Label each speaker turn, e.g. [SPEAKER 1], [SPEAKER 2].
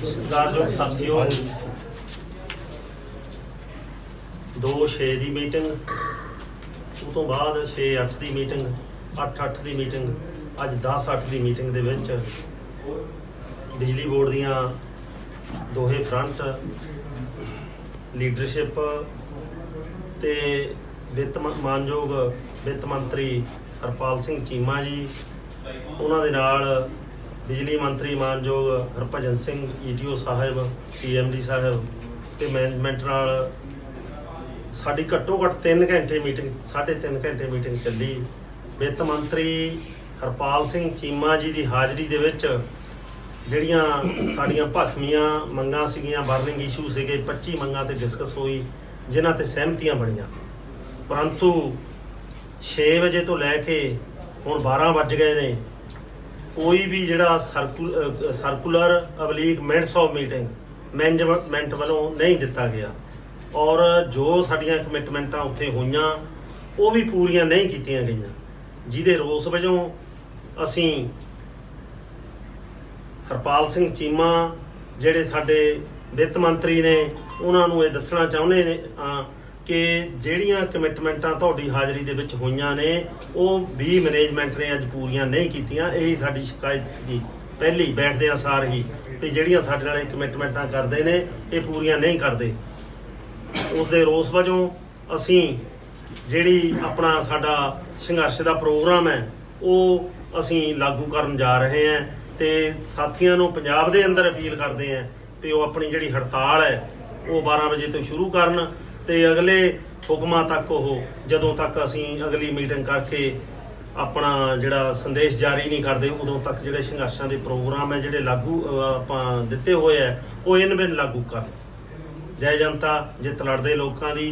[SPEAKER 1] ਸਤਿਕਾਰਯੋਗ ਸਾਥੀਓ 2-6 ਦੀ ਮੀਟਿੰਗ, ਉਹ ਤੋਂ ਬਾਅਦ 6-8 ਦੀ ਮੀਟਿੰਗ 8-8 ਦੀ ਮੀਟਿੰਗ, ਅੱਜ 10-8 ਦੀ ਮੀਟਿੰਗ ਦੇ ਵਿੱਚ ਬਿਜਲੀ ਬੋਰਡ ਦੀਆਂ ਦੋਹੇ ਫਰੰਟ ਲੀਡਰਸ਼ਿਪ ਤੇ ਵਿੱਤ ਮਾਨਯੋਗ ਵਿੱਤ ਮੰਤਰੀ ਹਰਪਾਲ ਸਿੰਘ ਚੀਮਾ ਜੀ, ਉਹਨਾਂ ਦੇ ਨਾਲ ਬਿਜਲੀ ਮੰਤਰੀ ਮਾਨਯੋਗ ਹਰਭਜਨ ਸਿੰਘ ਈਟੀਓ ਸਾਹਿਬ ਸੀਐਮਡੀ ਸਾਹਿਬ ਤੇ ਮੈਨੇਜਮੈਂਟ ਨਾਲ ਸਾਡੀ ਘੱਟੋ ਘੱਟ 3 ਘੰਟੇ ਮੀਟਿੰਗ 3.5 ਘੰਟੇ ਮੀਟਿੰਗ ਚੱਲੀ। ਵਿੱਤ ਮੰਤਰੀ ਹਰਪਾਲ ਸਿੰਘ ਚੀਮਾ ਜੀ ਦੀ ਹਾਜ਼ਰੀ ਦੇ ਵਿੱਚ ਜਿਹੜੀਆਂ ਸਾਡੀਆਂ ਭਖਮੀਆਂ ਮੰਗਾਂ ਸੀਗੀਆਂ ਬਰਨਿੰਗ ਇਸ਼ੂ ਸੀਗੇ 25 ਮੰਗਾਂ ਤੇ ਡਿਸਕਸ ਹੋਈ, ਜਿਨ੍ਹਾਂ ਤੇ ਸਹਿਮਤੀਆਂ ਬਣੀਆਂ। ਪਰੰਤੂ 6 ਵਜੇ ਤੋਂ ਲੈ ਕੇ ਹੁਣ 12 ਵੱਜ ਗਏ ਨੇ ਕੋਈ ਵੀ ਜਿਹੜਾ ਸਰਕੂ- ਸਰਕੂਲਰ ਅਬਲੀਗ ਮਿੰਟਸ ਆਫ ਮੀਟਿੰਗ ਮੈਨੇਜਮੈਂਟ ਵੱਲੋਂ ਨਹੀਂ ਦਿੱਤਾ ਗਿਆ। ਔਰ ਜੋ ਸਾਡੀਆਂ ਕਮਿਟਮੈਂਟਾਂ ਉੱਥੇ ਹੋਈਆਂ, ਉਹ ਵੀ ਪੂਰੀਆਂ ਨਹੀਂ ਕੀਤੀਆਂ ਗਈਆਂ। ਜਿਹਦੇ ਰੋਸ ਵਜੋਂ ਅਸੀਂ ਹਰਪਾਲ ਸਿੰਘ ਚੀਮਾ, ਜਿਹੜੇ ਸਾਡੇ ਵਿੱਤ ਮੰਤਰੀ ਨੇ, ਉਹਨਾਂ ਨੂੰ ਇਹ ਦੱਸਣਾ ਚਾਹੁੰਦੇ ਨੇ ਕਿ ਜਿਹੜੀਆਂ ਕਮਿਟਮੈਂਟਾਂ ਤੁਹਾਡੀ ਹਾਜ਼ਰੀ ਦੇ ਵਿੱਚ ਹੋਈਆਂ ਨੇ, ਉਹ ਵੀ ਮੈਨੇਜਮੈਂਟ ਨੇ ਅੱਜ ਪੂਰੀਆਂ ਨਹੀਂ ਕੀਤੀਆਂ। ਇਹ ਸਾਡੀ ਸ਼ਿਕਾਇਤ ਸੀ ਪਹਿਲੀ ਬੈਠਦੇ ਬੈਠਦਿਆਂ ਸਾਰ ਹੀ ਕਿ ਜਿਹੜੀਆਂ ਸਾਡੇ ਨਾਲ ਇਹ ਕਮਿਟਮੈਂਟਾਂ ਕਰਦੇ ਨੇ, ਇਹ ਪੂਰੀਆਂ ਨਹੀਂ ਕਰਦੇ। ਉਸ ਦੇ ਰੋਸ ਵਜੋਂ ਅਸੀਂ ਜਿਹੜੀ ਆਪਣਾ ਸਾਡਾ ਸੰਘਰਸ਼ ਦਾ ਪ੍ਰੋਗਰਾਮ ਹੈ, ਉਹ ਅਸੀਂ ਲਾਗੂ ਕਰਨ ਜਾ ਰਹੇ ਹਾਂ ਤੇ ਸਾਥੀਆਂ ਨੂੰ ਪੰਜਾਬ ਦੇ ਅੰਦਰ ਅਪੀਲ ਕਰਦੇ ਹਾਂ ਤੇ ਉਹ ਆਪਣੀ ਜਿਹੜੀ ਹੜਤਾਲ ਹੈ, ਉਹ 12 ਵਜੇ ਤੋਂ ਸ਼ੁਰੂ ਕਰਨ। ਤੇ ਅਗਲੇ ਹੁਕਮਾਂ ਤੱਕ ਉਹ ਜਦੋਂ ਤੱਕ ਅਸੀਂ ਅਗਲੀ ਮੀਟਿੰਗ ਕਰਕੇ ਆਪਣਾ ਜਿਹੜਾ ਸੰਦੇਸ਼ ਜਾਰੀ ਨਹੀਂ ਕਰਦੇ ਉਦੋਂ ਤੱਕ ਜਿਹੜੇ ਸੰਘਰਸ਼ਾਂ ਦੇ ਪ੍ਰੋਗਰਾਮ ਹੈ ਜਿਹੜੇ ਲਾਗੂ ਅਹ, ਆਪਾਂ ਦਿੱਤੇ ਹੋਏ ਹੈ ਉਹ ਇਨ ਬਿਨ ਲਾਗੂ ਕਰਨ। ਜੈ ਜਨਤਾ ਜਿੱਤ ਲੜਦੇ ਲੋਕਾਂ ਦੀ।